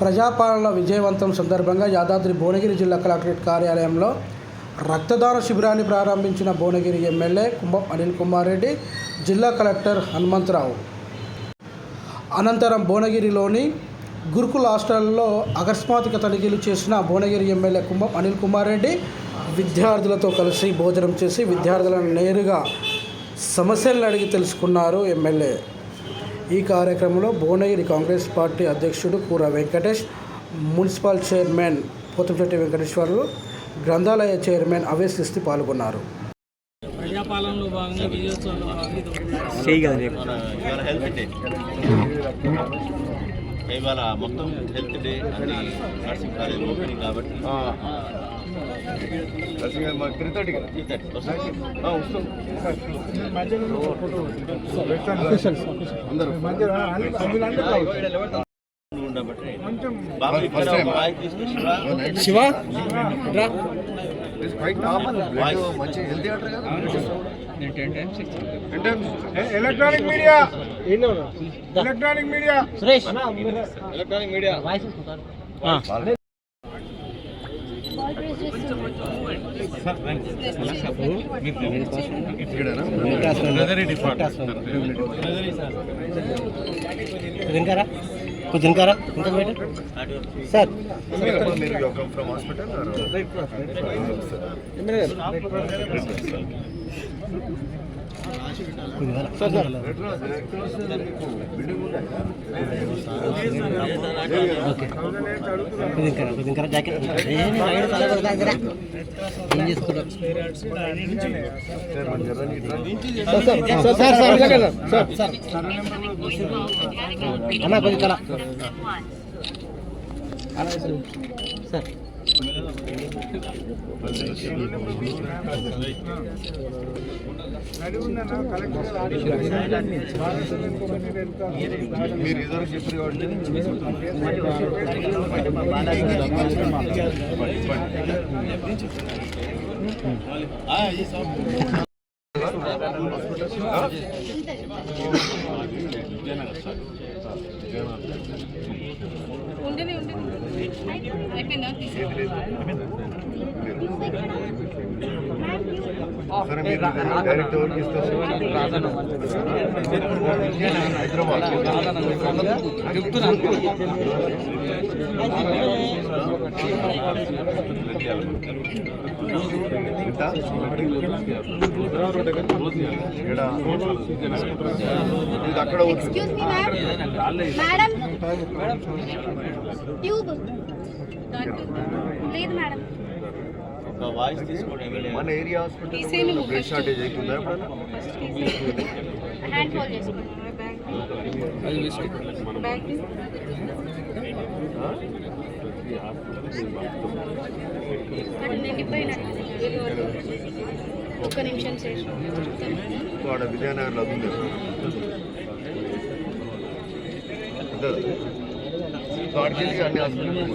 ప్రజాపాలన విజయవంతం సందర్భంగా యాదాద్రి భువనగిరి జిల్లా కలెక్టరేట్ కార్యాలయంలో రక్తదాన శిబిరాన్ని ప్రారంభించిన భువనగిరి ఎమ్మెల్యే కుంభం అనిల్ కుమార్ రెడ్డి జిల్లా కలెక్టర్ హనుమంతరావు. అనంతరం భువనగిరిలోని గురుకుల హాస్టల్లో అకస్మాత్తుగా తనిఖీలు చేసిన భువనగిరి ఎమ్మెల్యే కుంభం అనిల్ కుమార్ రెడ్డి విద్యార్థులతో కలిసి భోజనం చేసి విద్యార్థులను నేరుగా సమస్యలను అడిగి తెలుసుకున్నారు ఎమ్మెల్యే. ఈ కార్యక్రమంలో భువనగిరి కాంగ్రెస్ పార్టీ అధ్యక్షుడు కూర వెంకటేష్ మున్సిపల్ చైర్మన్ పోతంశెట్టి వెంకటేశ్వరరావు గ్రంథాలయ చైర్మన్ కిస్తి పాల్గొన్నారు. ప్రజాపాలనలో భాగంగా విజయోత్సవంలో భాగంగా ఇవాళ హెల్త్ డే ఇవాళ మొత్తం హెల్త్ డే అని నర్సింగ్ కాలేజ్ ఓపెనింగ్ కాబట్టి. ఉండబట్టి. బాబు ఇక్కడ వాయిస్ మంచి హెల్తీ అంటారు కదా ఎలక్ట్రానిక్ మీడియా ఎలక్ట్రానిక్ మీడియా ఇంకారా కొంచెం ఇంకారా ఇంకా బయట సార్ మీరు ఫ్రమ్ హాస్పిటల్ కొంచెం ఇంకారా కొద్దిగా ఇంకారా సార్ హాస్పిటల్ అన్న కొంచెం కల సార్ మీరు ఇద్దరు చెప్పారు కాబట్టి ఉండని ఉండని అయిపోయిందా సరే మీరు డైరెక్ట్ ఎవరికి ఇస్తారు హైదరాబాద్? ఇది అక్కడ ట్యూబ్. లేదు మేడం ఒక వాయిస్ తీసుకోండి మన ఏరియా హాస్పిటల్ బ్లడ్ షార్టేజ్ అవుతుందా ఒక్క నిమిషం వాడ విజయనగర్లో ఉంది. వెళ్ళి అన్ని హాస్పిటల్.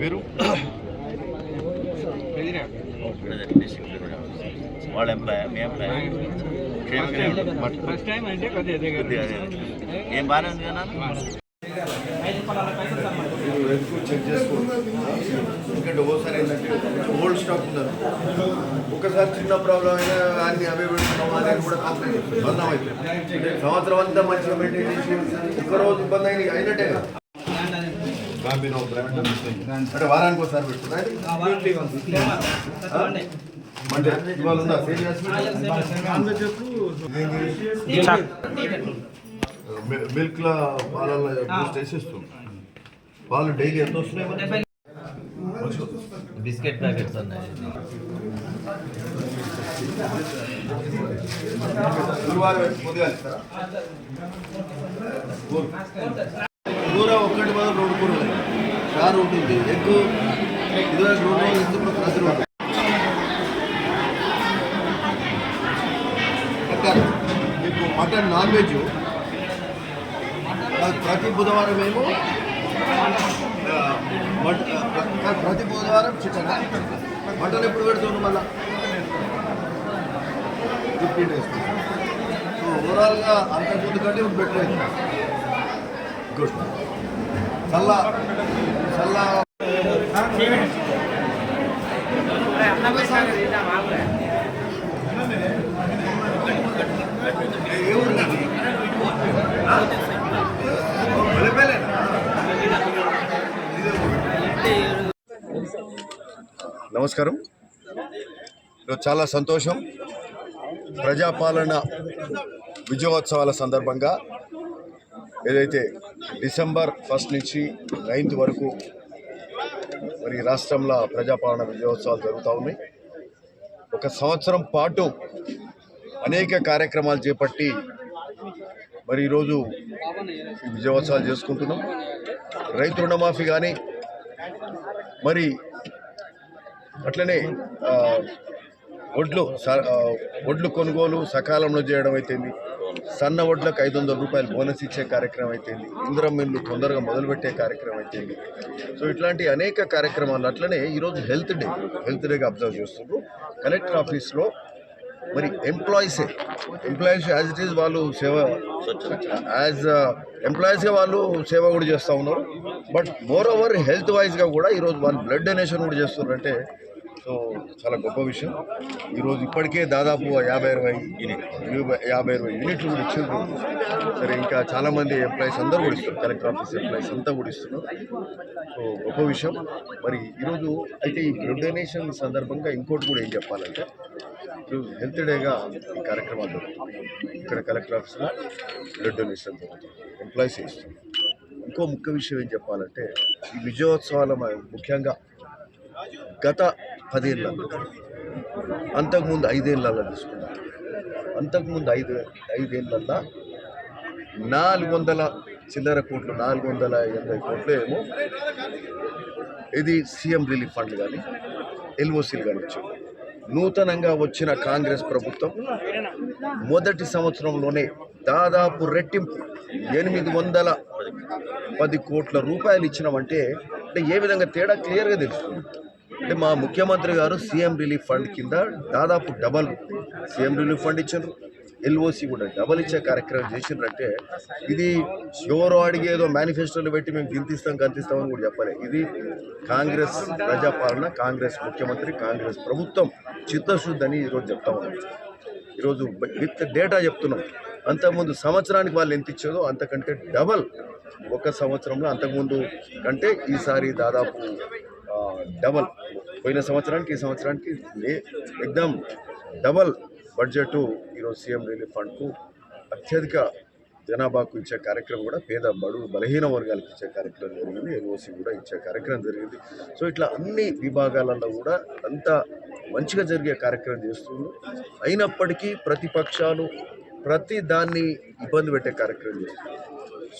మీరు? వాళ్ళ ఎంప్లాయ్ మీ ఎంప్లాయ్ ఫస్ట్ టైం అంటే కొద్దిగా అదే కదా. ఏం బాగానే ఉంది కదా చెక్ చేసుకోండి ఎందుకంటే ఓసారి ఏంటంటే ఓల్డ్ స్టాక్ ఉన్నారు ఒకసారి చిన్న ప్రాబ్లం అయినా అన్ని అవే పెడుతున్నాం అనేది కూడా కంప్లైంట్ బంధం అయిపోయింది సంవత్సరం అంతా మంచిగా మెయింటైన్ చేసి ఒక్కరోజు ఇబ్బంది అయిన అయినట్టే అంటే వారానికి ఒకసారి ఉందా మిల్క్లో పాలలో బూస్ట్ వేసేస్తుంది పాలు డైలీ ఎంత వస్తున్నాయి? బిస్కెట్ ప్యాకెట్స్ ఉన్నాయి? కూర కూర ఒక్కటి బదులు రెండు కూరలు. చారు ఉంటుంది. ఎగ్ ఇదివరకు రెండు రోజులు ఇస్తే మటన్ నాన్ వెజ్ ప్రతి బుధవారం ఏమో ప్రతి బుధవారం చికెన్ మటన్ ఎప్పుడు పెడుతుంది మళ్ళా ఫిఫ్టీన్ డేస్ సో ఓవరాల్గా అంత ముందు కంటే ఇప్పుడు బెటర్ అయింది గుడ్ చల్లా చల్లా ఏ ఊరు నీది? ఆ? వెలపల్లేనా? ఇదే ఊరు. నమస్కారం. చాలా సంతోషం. ప్రజాపాలన విజయోత్సవాల సందర్భంగా ఏదైతే డిసెంబర్ ఫస్ట్ నుంచి నైన్త్ వరకు మరి రాష్ట్రంలో ప్రజాపాలన విజయోత్సవాలు జరుగుతూ ఉన్నాయి. ఒక సంవత్సరం పాటు అనేక కార్యక్రమాలు చేపట్టి మరి ఈరోజు విజయోత్సవాలు చేసుకుంటున్నాం. రైతు రుణమాఫీ కానీ మరి అట్లనే వడ్లు స- వడ్లు కొనుగోలు సకాలంలో చేయడం అయితేంది. సన్న వడ్లకు ఐదు వందల రూపాయలు బోనస్ ఇచ్చే కార్యక్రమం అయితేంది. ఇంద్రం మిల్లు తొందరగా మొదలుపెట్టే కార్యక్రమం అయితేంది. సో ఇట్లాంటి అనేక కార్యక్రమాలు అట్లనే ఈరోజు హెల్త్ డే హెల్త్ డేగా అబ్జర్వ్ చేస్తున్నారు. కలెక్టర్ ఆఫీస్లో మరి ఎంప్లాయీసే ఎంప్లాయీస్ యాజ్ ఇట్ ఈజ్ వాళ్ళు సేవ యాజ్ ఎంప్లాయీస్గా uh, వాళ్ళు సేవ కూడా చేస్తూ ఉన్నారు. బట్ మోర్ ఓవర్ హెల్త్ వైజ్గా కూడా ఈరోజు వాళ్ళు బ్లడ్ డొనేషన్ కూడా చేస్తున్నారంటే సో చాలా గొప్ప విషయం. ఈరోజు ఇప్పటికే దాదాపు యాభై అరవై యూనిట్ యాభై అరవై యూనిట్లు కూడా ఇచ్చిండ్రు. సరే ఇంకా చాలామంది ఎంప్లాయీస్ అందరూ కూడా ఇస్తారు కలెక్టర్ ఆఫీస్ ఎంప్లాయీస్ అంతా కూడా ఇస్తున్నారు. సో గొప్ప విషయం. మరి ఈరోజు అయితే ఈ బ్లడ్ డొనేషన్ సందర్భంగా ఇంకోటి కూడా ఏం చెప్పాలంటే ఈరోజు హెల్త్ డేగా ఈ కార్యక్రమాలు జరుగుతుంది ఇక్కడ కలెక్టర్ ఆఫీస్లో బ్లడ్ డొనేషన్ జరుగుతుంది. ఎంప్లాయీస్ ఇస్తుంది ఇంకో ముఖ్య విషయం ఏం చెప్పాలంటే ఈ విజయోత్సవాల ముఖ్యంగా గత పదేళ్ళ. అంతకుముందు ఐదేళ్ళల్లో తీసుకున్నాను అంతకుముందు ఐదు ఐదేళ్ళల్లో నాలుగు వందల చిల్లర కోట్లు నాలుగు వందల ఎనభై కోట్లు ఏమో ఇది సీఎం రిలీఫ్ ఫండ్ కానీ ఎల్ఓసీలు కానీ వచ్చాయి. నూతనంగా వచ్చిన కాంగ్రెస్ ప్రభుత్వం మొదటి సంవత్సరంలోనే దాదాపు రెట్టింపు ఎనిమిది వందల పది కోట్ల రూపాయలు ఇచ్చినామంటే అంటే ఏ విధంగా తేడా క్లియర్గా తెలుస్తుంది. అంటే మా ముఖ్యమంత్రి గారు సీఎం రిలీఫ్ ఫండ్ కింద దాదాపు డబల్ సీఎం రిలీఫ్ ఫండ్ ఇచ్చారు ఎల్ఓసి కూడా డబల్ ఇచ్చే కార్యక్రమం చేసిండ్రంటే ఇది ఎవరో అడిగేదో ఏదో మేనిఫెస్టోలు పెట్టి మేము గింతిస్తాం గంతిస్తామని కూడా చెప్పలే. ఇది కాంగ్రెస్ ప్రజాపాలన కాంగ్రెస్ ముఖ్యమంత్రి కాంగ్రెస్ ప్రభుత్వం చిత్తశుద్ధి అని ఈరోజు చెప్తా ఉన్నాం. ఈరోజు విత్ డేటా చెప్తున్నాం. అంతకుముందు సంవత్సరానికి వాళ్ళు ఎంత ఇచ్చేదో అంతకంటే డబల్ ఒక సంవత్సరంలో అంతకుముందు కంటే ఈసారి దాదాపు డబల్. పోయిన సంవత్సరానికి ఈ సంవత్సరానికి ఎగ్దాం డబల్ బడ్జెట్ ఈరోజు సీఎం రిలీఫ్ ఫండ్కు అత్యధిక జనాభాకు ఇచ్చే కార్యక్రమం కూడా పేద బడు బలహీన వర్గాలకు ఇచ్చే కార్యక్రమం జరిగింది. ఎన్ఓసి కూడా ఇచ్చే కార్యక్రమం జరిగింది. సో ఇట్లా అన్ని విభాగాలలో కూడా అంత మంచిగా జరిగే కార్యక్రమం చేస్తుంది అయినప్పటికీ ప్రతిపక్షాలు ప్రతి దాన్ని ఇబ్బంది పెట్టే కార్యక్రమం చేస్తుంది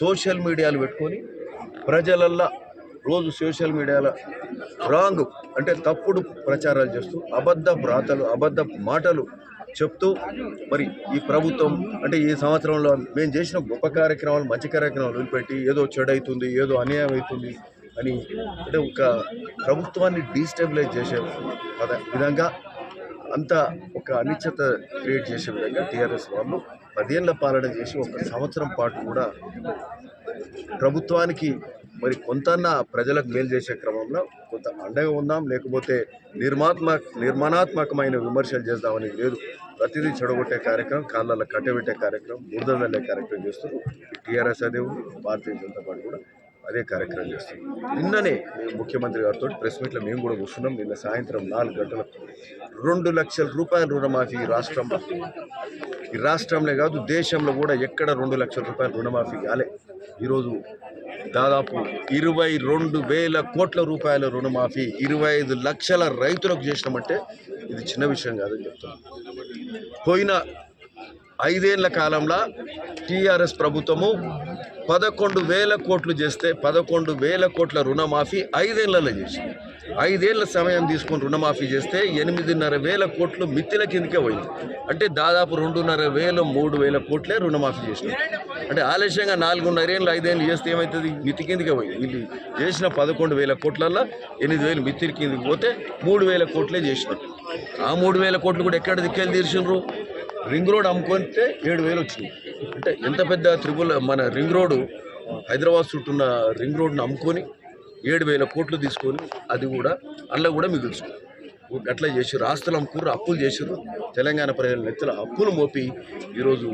సోషల్ మీడియాలు పెట్టుకొని ప్రజలల్లో రోజు సోషల్ మీడియాలో రాంగ్ అంటే తప్పుడు ప్రచారాలు చేస్తూ అబద్ధ వ్రాతలు అబద్ధ మాటలు చెప్తూ మరి ఈ ప్రభుత్వం అంటే ఈ సంవత్సరంలో మేము చేసిన గొప్ప కార్యక్రమాలు మంచి కార్యక్రమాలు వదిలిపెట్టి ఏదో చెడు అవుతుంది ఏదో అన్యాయం అవుతుంది అని అంటే ఒక ప్రభుత్వాన్ని డీస్టెబిలైజ్ చేసే పద విధంగా అంత ఒక అనిశ్చిత క్రియేట్ చేసే విధంగా టీఆర్ఎస్ వాళ్ళు పదేళ్ళ పాలన చేసి ఒక సంవత్సరం పాటు కూడా ప్రభుత్వానికి మరి కొంతన్న ప్రజలకు మేలు చేసే క్రమంలో కొంత అండగా ఉందాం లేకపోతే నిర్మాత్మ నిర్మాణాత్మకమైన విమర్శలు చేద్దామని లేదు. ప్రతిదీ చెడగొట్టే కార్యక్రమం కాళ్ళల్లో కట్టబెట్టే కార్యక్రమం బురద వెళ్ళే కార్యక్రమం చేస్తారు టీఆర్ఎస్ అదే ఉంది భారతీయ జనతా పార్టీ కూడా అదే కార్యక్రమం చేస్తుంది. నిన్ననే మేము ముఖ్యమంత్రి గారితో ప్రెస్ మీట్లో మేము కూడా కూర్చున్నాం. నిన్న సాయంత్రం నాలుగు గంటలకు రెండు లక్షల రూపాయల రుణమాఫీ ఈ రాష్ట్రంలో. ఈ రాష్ట్రంలో కాదు దేశంలో కూడా ఎక్కడ రెండు లక్షల రూపాయల రుణమాఫీ కాలే. ఈరోజు దాదాపు ఇరవై రెండు వేల కోట్ల రూపాయల రుణమాఫీ ఇరవై ఐదు లక్షల రైతులకు చేసినామంటే ఇది చిన్న విషయం కాదని చెప్తున్నాను. పోయిన ఐదేళ్ళ కాలంలో టీఆర్ఎస్ ప్రభుత్వము పదకొండు వేల కోట్లు చేస్తే పదకొండు వేల కోట్ల రుణమాఫీ ఐదేళ్ళలో చేసింది. ఐదేళ్ళ సమయం తీసుకొని రుణమాఫీ చేస్తే ఎనిమిదిన్నర వేల కోట్లు మిత్తిల కిందకే పోయింది. అంటే దాదాపు రెండున్నర వేలు మూడు వేల కోట్లే రుణమాఫీ చేసినాయి. అంటే ఆలస్యంగా నాలుగున్నర ఏళ్ళు ఐదేళ్ళు చేస్తే ఏమవుతుంది మిత్తి కిందకే పోయింది. వీళ్ళు చేసిన పదకొండు వేల కోట్లల్లో ఎనిమిది వేలు మిత్తి కిందకి పోతే మూడు వేల కోట్లే చేసినారు. ఆ మూడు వేల కోట్లు కూడా ఎక్కడ దిక్కెళ్ళి తీర్చిండ్రు రింగ్ రోడ్ అమ్ముకుంటే ఏడు వేలు వచ్చింది అంటే ఎంత పెద్ద త్రిపుల్ మన రింగ్ రోడ్డు హైదరాబాద్ చుట్టూ ఉన్న రింగ్ రోడ్ను అమ్ముకొని ఏడు వేల కోట్లు తీసుకొని అది కూడా అందులో కూడా మిగుల్చుకుంది. అట్లా చేసారు ఆస్తులు అమ్ముకుర్రు అప్పులు చేసారు తెలంగాణ ప్రజల నెత్తల అప్పులు మోపి ఈరోజు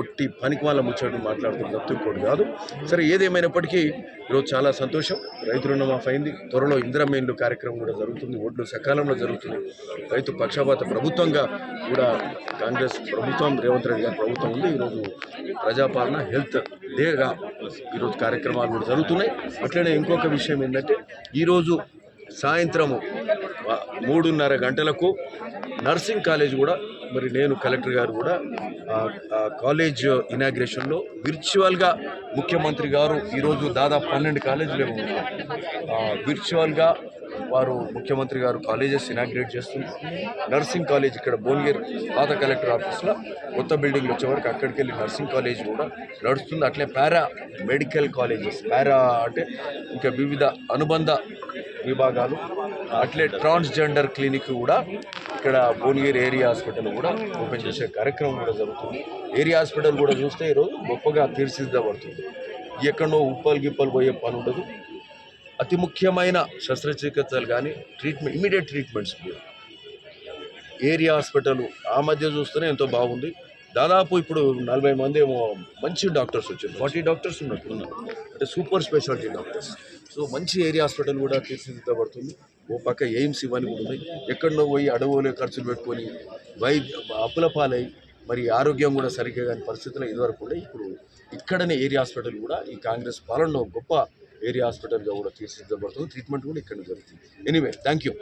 ఒట్టి పనికి వాళ్ళ ముచ్చట్లు మాట్లాడుతున్న తప్పు కాదు. సరే ఏదేమైనప్పటికీ ఈరోజు చాలా సంతోషం. రైతు రుణమాఫ్ అయింది. త్వరలో ఇంద్రమేన్లు కార్యక్రమం కూడా జరుగుతుంది. ఓట్లు సకాలంలో జరుగుతుంది. రైతు పక్షపాత ప్రభుత్వంగా కూడా కాంగ్రెస్ ప్రభుత్వం రేవంత్ రెడ్డి గారి ప్రభుత్వం ఉంది. ఈరోజు ప్రజాపాలన హెల్త్ డేగా ఈరోజు కార్యక్రమాలు కూడా జరుగుతున్నాయి. అట్లనే ఇంకొక విషయం ఏంటంటే ఈరోజు సాయంత్రము మూడున్నర గంటలకు నర్సింగ్ కాలేజ్ కూడా మరి నేను కలెక్టర్ గారు కూడా కాలేజ్ ఇనాగ్రేషన్లో విర్చువల్గా ముఖ్యమంత్రి గారు ఈరోజు దాదాపు పన్నెండు కాలేజీలు ఏమో విర్చువల్గా వారు ముఖ్యమంత్రి గారు కాలేజెస్ ఇనాగ్రేట్ చేస్తుంది నర్సింగ్ కాలేజ్ ఇక్కడ భువనగిరి పాత కలెక్టర్ ఆఫీస్లో కొత్త బిల్డింగ్ వచ్చేవరకు అక్కడికి వెళ్ళి నర్సింగ్ కాలేజ్ కూడా నడుస్తుంది. అట్లే పారా మెడికల్ కాలేజెస్ పారా అంటే ఇంకా వివిధ అనుబంధ విభాగాలు అట్లే ట్రాన్స్జెండర్ క్లినిక్ కూడా ఇక్కడ భువనగిరి ఏరియా హాస్పిటల్ కూడా ఓపెన్ చేసే కార్యక్రమం కూడా జరుగుతుంది. ఏరియా హాస్పిటల్ కూడా చూస్తే ఈరోజు గొప్పగా తీర్చిదిద్దబడుతుంది. ఎక్కడో ఉప్పలు గిప్పలు పోయే పని ఉండదు. అతి ముఖ్యమైన శస్త్రచికిత్సలు కానీ ట్రీట్మెంట్ ఇమీడియట్ ట్రీట్మెంట్స్ కూడా ఏరియా హాస్పిటల్ ఆ మధ్య చూస్తేనే ఎంతో బాగుంది. దాదాపు ఇప్పుడు నలభై మంది ఏమో మంచి డాక్టర్స్ వచ్చారు ఫార్టీ డాక్టర్స్ ఉన్నట్టు. ఉన్నారు అంటే సూపర్ స్పెషాలిటీ డాక్టర్స్. సో మంచి ఏరియా హాస్పిటల్ కూడా తీర్చిదిద్దబడుతుంది. ఓ పక్క ఎయిమ్స్ ఇవన్నీ కూడా ఉన్నాయి ఎక్కడో పోయి అడవులే ఖర్చులు పెట్టుకొని వైద్య అప్పుల పాలై మరి ఆరోగ్యం కూడా సరిగ్గా కాని పరిస్థితుల్లో ఇదివరకు ఉండే ఇప్పుడు ఇక్కడనే ఏరియా హాస్పిటల్ కూడా ఈ కాంగ్రెస్ పాలనలో గొప్ప ఏరియా హాస్పిటల్గా కూడా తీర్చిదిద్దబడుతుంది. ట్రీట్మెంట్ కూడా ఇక్కడ జరుగుతుంది. Anyway thank you